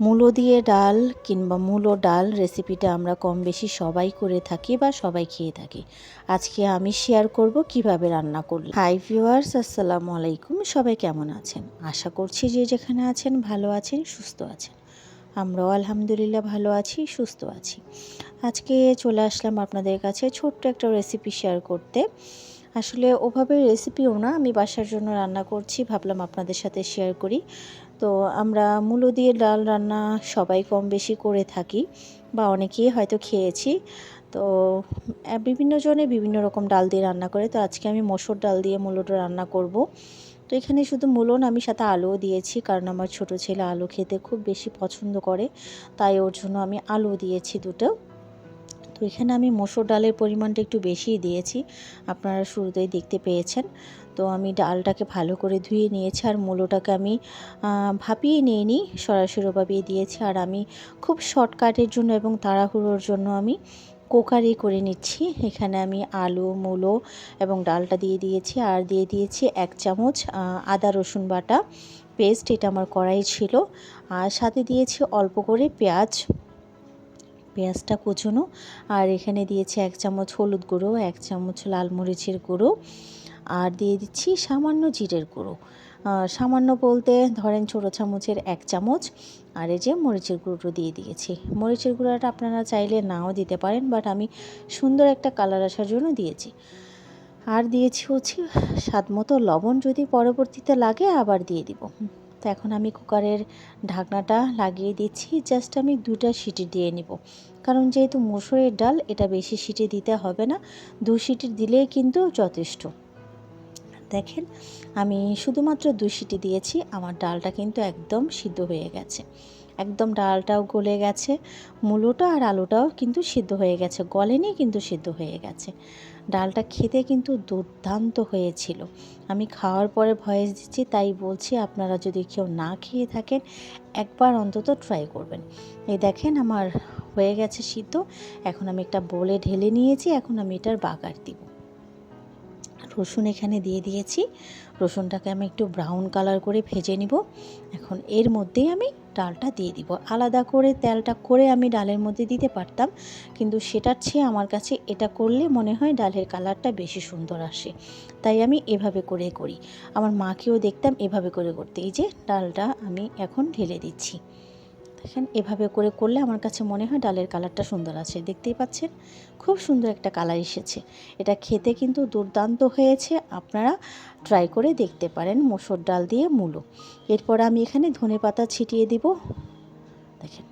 মূলো দিয়ে ডাল কিংবা মূলো ডাল রেসিপিটা আমরা কম বেশি সবাই করে থাকি বা সবাই খেয়ে থাকি। আজকে আমি শেয়ার করব কীভাবে রান্না করলাম। হাই ভিউয়ার্স আসসালামু আলাইকুম। সবাই কেমন আছেন? আশা করছি যে যেখানে আছেন ভালো আছেন, সুস্থ আছেন। আমরাও আলহামদুলিল্লাহ ভালো আছি, সুস্থ আছি। আজকে চলে আসলাম আপনাদের কাছে ছোট্ট একটা রেসিপি শেয়ার করতে। আসলে ওভাবে রেসিপিও না, আমি বাসার জন্য রান্না করছি, ভাবলাম আপনাদের সাথে শেয়ার করি। তো আমরা মূলো দিয়ে ডাল রান্না সবাই কম বেশি করে থাকি বা অনেকেই হয়তো খেয়েছি। তো বিভিন্ন জনে বিভিন্ন রকম ডাল দিয়ে রান্না করে। তো আজকে আমি মসুর ডাল দিয়ে মূলোটা রান্না করব। তো এখানে শুধু মূলন, আমি সাথে আলুও দিয়েছি কারণ আমার ছোট ছেলে আলু খেতে খুব বেশি পছন্দ করে। তাই ওর জন্য আমি আলু দিয়েছি দুটো। তো এখানে আমি মসুর ডালের পরিমাণটা একটু বেশিই দিয়েছি। আপনারা শুরুতেই দেখতে পেয়েছেন। তো আমি ডালটাকে ভালো করে ধুয়ে নিয়েছি আর মূলোটাকে আমি ভাপিয়ে নিয়ে নিই সরাসরি ভাপিয়ে দিয়েছি। আর আমি খুব শর্টকাটের জন্য এবং তাড়াহুড়োর জন্য আমি কোকারি করে নিচ্ছি। এখানে আমি আলু, মূলো এবং ডালটা দিয়ে দিয়েছি। আর দিয়ে দিয়েছি এক চামচ আদা রসুন বাটা। পেস্ট, এটা আমার কড়াই ছিল। আর সাথে দিয়েছি অল্প করে পেঁয়াজ। পেঁয়াজটা কুচোনো। আর এখানে দিয়েছি এক চামচ হলুদ গুঁড়ো, এক চামচ লাল মরিচের গুঁড়ো। আর দিয়ে দিচ্ছি সামান্য জিরের গুঁড়ো। সামান্য বলতে ধরেন ছোটো চামচের এক চামচ। আর এই যে মরিচের গুঁড়ো দিয়ে দিয়েছি। মরিচের গুঁড়োটা আপনারা চাইলে নাও দিতে পারেন, বাট আমি সুন্দর একটা কালার আসার জন্য দিয়েছি। আর দিয়েছি হচ্ছে স্বাদ মতো লবণ, যদি পরবর্তীতে লাগে আবার দিয়ে দিব। এখন আমি কুকারের ঢাকনাটা লাগিয়ে দিচ্ছি। জাস্ট আমি দুটা সিটি দিয়ে নিব। কারণ যেহেতু মুসুরের ডাল, এটা বেশি সিটি দিতে হবে না। দু সিটি দিলেই কিন্তু যথেষ্ট। দেখেন, আমি শুধুমাত্র দুই সিটি দিয়েছি, আমার ডালটা কিন্তু একদম সিদ্ধ হয়ে গেছে। একদম ডালটাও গলে গেছে, মূলোটা আর আলুটাও কিন্তু সিদ্ধ হয়ে গেছে, গলেনি কিন্তু সিদ্ধ হয়ে গেছে। ডালটা খেতে কিন্তু দুর্দান্ত হয়েছিল। আমি খাওয়ার পরে ভয়েস দিচ্ছি, তাই বলছি আপনারা যদি কেউ না খেয়ে থাকেন, একবার অন্তত ট্রাই করবেন। এই দেখেন আমার হয়ে গেছে সিদ্ধ, এখন আমি একটা বলে ঢেলে নিয়েছি, এখন আমি এটার বাগার দিব। রসুন এখানে দিয়ে দিয়েছি। রসুনটাকে আমি একটু ব্রাউন কালার করে ভেজে নিব। এখন এর মধ্যেই আমি ডালটা দিয়ে দিব। আলাদা করে তেলটা করে আমি ডালের মধ্যে দিতে পারতাম, কিন্তু সেটার চেয়ে আমার কাছে এটা করলে মনে হয় ডালের কালারটা বেশি সুন্দর আসে। তাই আমি এভাবে করে করি। আমার মাকেও দেখতাম এভাবে করে করতে। এই যে ডালটা আমি এখন ঢেলে দিচ্ছি। দেখেন, এভাবে করে করলে আমার কাছে মনে হয় ডালের কালারটা সুন্দর আছে। দেখতেই পাচ্ছেন? খুব সুন্দর একটা কালার এসেছে। এটা খেতে কিন্তু দুর্দান্ত হয়েছে। আপনারা ট্রাই করে দেখতে পারেন মসুর ডাল দিয়ে মূলো। এরপর আমি এখানে ধনে পাতা ছিটিয়ে দিব। দেখেন,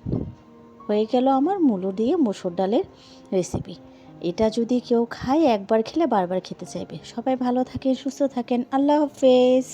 হয়ে গেল আমার মূলো দিয়ে মসুর ডালের রেসিপি এটা যদি কেউ খায়, একবার খেলে বারবার খেতে চাইবে। সবাই ভালো থাকেন, সুস্থ থাকেন। আল্লাহ হাফেজ।